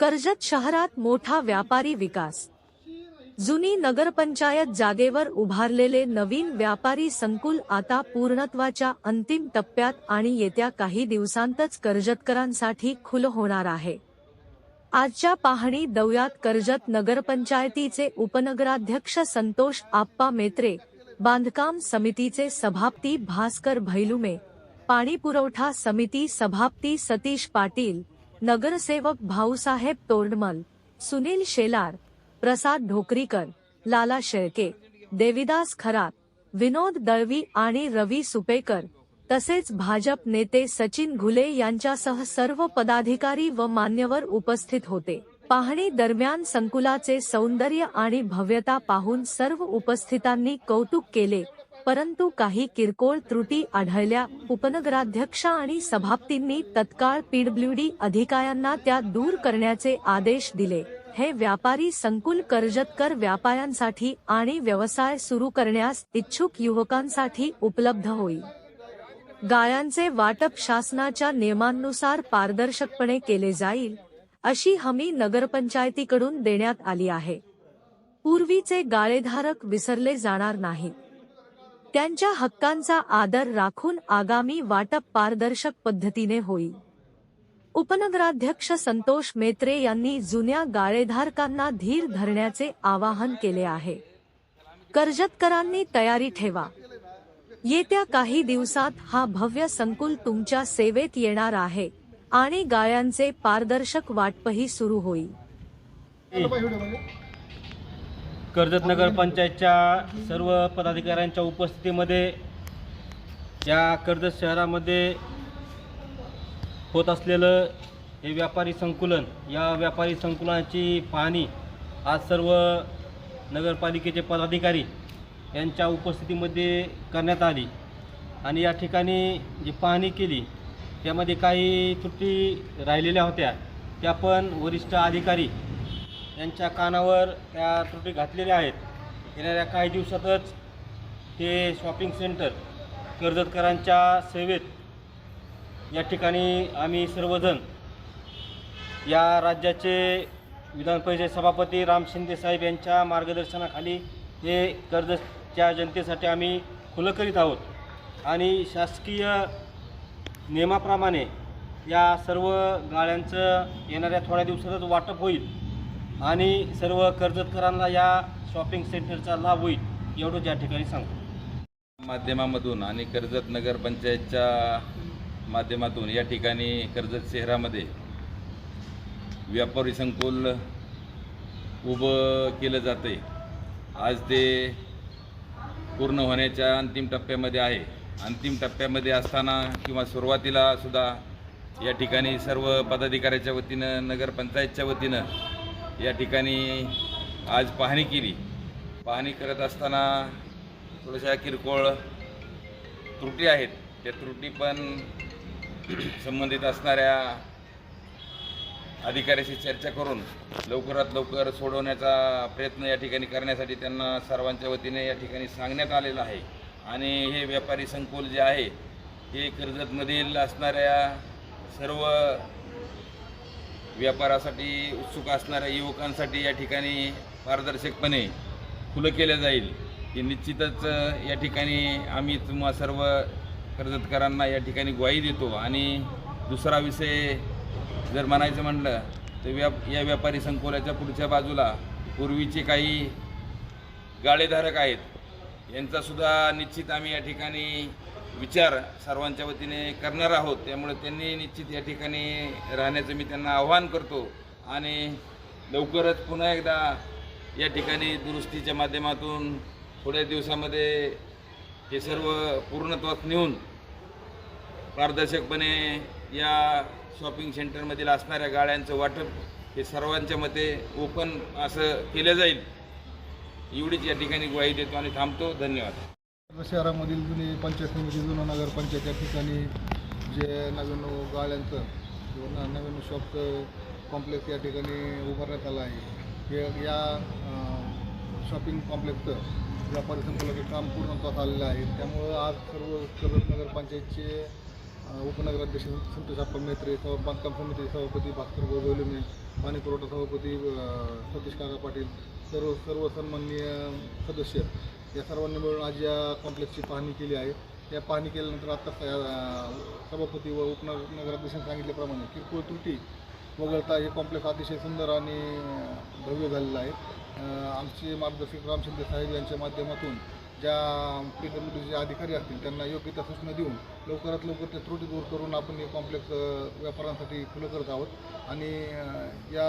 कर्जत शहरात मोठा व्यापारी विकास. जुनी नगरपंचायत जागेवर उभारलेले नवीन व्यापारी संकुल आता पूर्णत्वाच्या अंतिम टप्प्यात आणि येत्या काही दिवसांतच कर्जतकरांसाठी खुलं होणार आहे. आजच्या पाहणी दौऱ्यात कर्जत नगरपंचायतीचे उपनगराध्यक्ष संतोष आप्पा मेत्रे बांधकाम समितीचे सभापती भास्कर भैलुमे पाणी पुरवठा समिती सभापती सतीश पाटील नगरसेवक भाऊसाहेब तोरडमल सुनील शेलार प्रसाद ढोकरीकर लाला शेळके देविदास खरात विनोद दळवी आणि रवी सुपेकर तसेच भाजप नेते सचिन घुले यांच्यासह सर्व पदाधिकारी व मान्यवर उपस्थित होते. पाहणी दरम्यान संकुलाचे सौंदर्य आणि भव्यता पाहून सर्व उपस्थितांनी कौतुक केले. परंतु काही किरकोळ त्रुटी आढळल्या. उपनगराध्यक्ष आणि सभापतींनी तत्काळ पीडब्ल्यूडी अधिकाऱ्यांना त्या दूर करण्याचे आदेश दिले. हे व्यापारी संकुल कर्जतकर व्यापाऱ्यांसाठी आणि व्यवसाय सुरू करण्यास इच्छुक युवकांसाठी उपलब्ध होईल. गाळ्यांचे वाटप शासनाच्या नियमांनुसार पारदर्शकपणे केले जाईल अशी हमी नगरपंचायतीकडून देण्यात आली आहे. पूर्वीचे गाळेधारक विसरले जाणार नाहीत. त्यांच्या हक्कांचा आदर राखून आगामी वाटप पारदर्शक पद्धतीने होईल. उपनगराध्यक्ष संतोष मेत्रे यांनी जुन्या गाळेधारकांना धीर धरण्याचे आवाहन केले आहे. कर्जतकरांनी तयारी ठेवा. येत्या काही दिवसात हा भव्य संकुल तुमच्या सेवेत येणार आहे आणि गाळ्यांचे पारदर्शक वाटपही सुरू होईल. कर्जत नगरपंचायतच्या सर्व पदाधिकाऱ्यांच्या उपस्थितीमध्ये या कर्जत शहरामध्ये होत असलेलं हे व्यापारी संकुलन या व्यापारी संकुलनाची पाहणी आज सर्व नगरपालिकेचे पदाधिकारी यांच्या उपस्थितीमध्ये करण्यात आली. आणि या ठिकाणी जी पाहणी केली त्यामध्ये काही त्रुटी राहिलेल्या होत्या. त्या पण वरिष्ठ अधिकारी यांच्या कानावर त्या त्रुटी घातलेल्या आहेत. येणाऱ्या काही दिवसातच ते शॉपिंग सेंटर कर्जतकरांच्या सेवेत या ठिकाणी आम्ही सर्वजण या राज्याचे विधान परिषद सभापती राम शिंदे साहेब यांच्या मार्गदर्शनाखाली हे कर्जतच्या जनतेसाठी आम्ही खुलं करीत आहोत. आणि शासकीय नियमाप्रमाणे या सर्व गाळ्यांचं येणाऱ्या थोड्या दिवसातच वाटप होईल. आणि सर्व कर्जतकरांना या शॉपिंग सेंटरचा लाभ होईल एवढंच या ठिकाणी सांगतो. माध्यमामधून आणि कर्जत नगरपंचायतच्या माध्यमातून या ठिकाणी कर्जत शहरामध्ये व्यापारी संकुल उभं केलं जातं आहे आज ते पूर्ण होण्याच्या अंतिम टप्प्यामध्ये आहे. अंतिम टप्प्यामध्ये असताना किंवा सुरुवातीला सुद्धा या ठिकाणी सर्व पदाधिकाऱ्याच्या वतीनं नगरपंचायतच्या वतीनं या ठिकाणी आज पाहणी केली. पाहणी करत असताना थोड्याशा किरकोळ त्रुटी आहेत. त्या त्रुटी पण संबंधित असणाऱ्या अधिकाऱ्याशी चर्चा करून लवकरात लवकर सोडवण्याचा प्रयत्न या ठिकाणी करण्यासाठी त्यांना सर्वांच्या वतीने या ठिकाणी सांगण्यात आलेलं आहे. आणि हे व्यापारी संकुल जे आहे हे कर्जतमधील असणाऱ्या सर्व व्यापारासाठी उत्सुक असणाऱ्या युवकांसाठी या ठिकाणी पारदर्शकपणे खुलं केलं जाईल. हे निश्चितच या ठिकाणी आम्ही तुम्हा सर्व कर्जतकरांना या ठिकाणी ग्वाही देतो. आणि दुसरा विषय जर म्हणायचं म्हटलं तर व्याप या व्यापारी संकुलाच्या पुढच्या बाजूला पूर्वीचे काही गाळेधारक आहेत यांचासुद्धा निश्चित आम्ही या ठिकाणी विचार सर्वांच्या वतीने करणार आहोत. त्यामुळे त्यांनी निश्चित या ठिकाणी राहण्याचं मी त्यांना आव्हान करतो. आणि लवकरच पुन्हा एकदा या ठिकाणी दुरुस्तीच्या माध्यमातून थोड्या दिवसामध्ये हे सर्व पूर्णत्वात नेऊन पारदर्शकपणे या शॉपिंग सेंटरमधील असणाऱ्या गाड्यांचं वाटप हे सर्वांच्या मते ओपन असं केलं जाईल. एवढीच या ठिकाणी ग्वाही देतो आणि थांबतो. धन्यवाद. शहरामधील जुनी पंचायत समिती जुनं नगरपंचायत या ठिकाणी जे नवीन गाळ्यांचं किंवा नव्याण्णव नवीन शॉपचं कॉम्प्लेक्स या ठिकाणी उभारण्यात आलं आहे. हे या शॉपिंग कॉम्प्लेक्सचं व्यापारी संकुलाचे काम पूर्णत्वास आलेलं आहे. त्यामुळं आज सर्व कर्जत नगरपंचायतचे उपनगराध्यक्ष संतोष आप्पा मेत्रे सह बांधकाम समिती सभापती भास्कर गोविलमे पाणी पुरवठा सभापती सतीश काका पाटील सर्व सर्व सन्माननीय सदस्य या सर्वांनी मिळून आज या कॉम्प्लेक्सची पाहणी केली आहे. या पाहणी केल्यानंतर आत्ता सभापती व उपनगराध्यक्षांनी सांगितल्याप्रमाणे किरकोळ त्रुटी वगळता हे कॉम्प्लेक्स अतिशय सुंदर आणि भव्य झालेलं आहे. आमचे मार्गदर्शक राम शिंदे साहेब यांच्या माध्यमातून ज्या पी अधिकारी असतील त्यांना योग्य त्या सूचना देऊन लवकरात लवकर त्या त्रुटी दूर करून आपण हे कॉम्प्लेक्स व्यापारांसाठी व्यापाऱ्यांसाठी खुलं करत आहोत. आणि या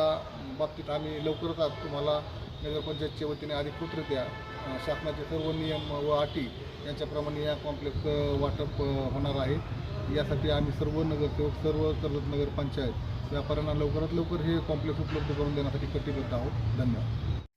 बाबतीत आम्ही लवकरच आज तुम्हाला नगरपंचायतच्या वतीने अधिकृतरित्या शासनाचे सर्व नियम व अटी यांच्याप्रमाणे या कॉम्प्लेक्स वाटप होणार आहे. यासाठी आम्ही सर्व नगरसेवक सर्व कर्जत नगरपंचायत व्यापाऱ्यांना लवकरात लवकर हे कॉम्प्लेक्स उपलब्ध करून देण्यासाठी कटिबद्ध आहोत. धन्यवाद.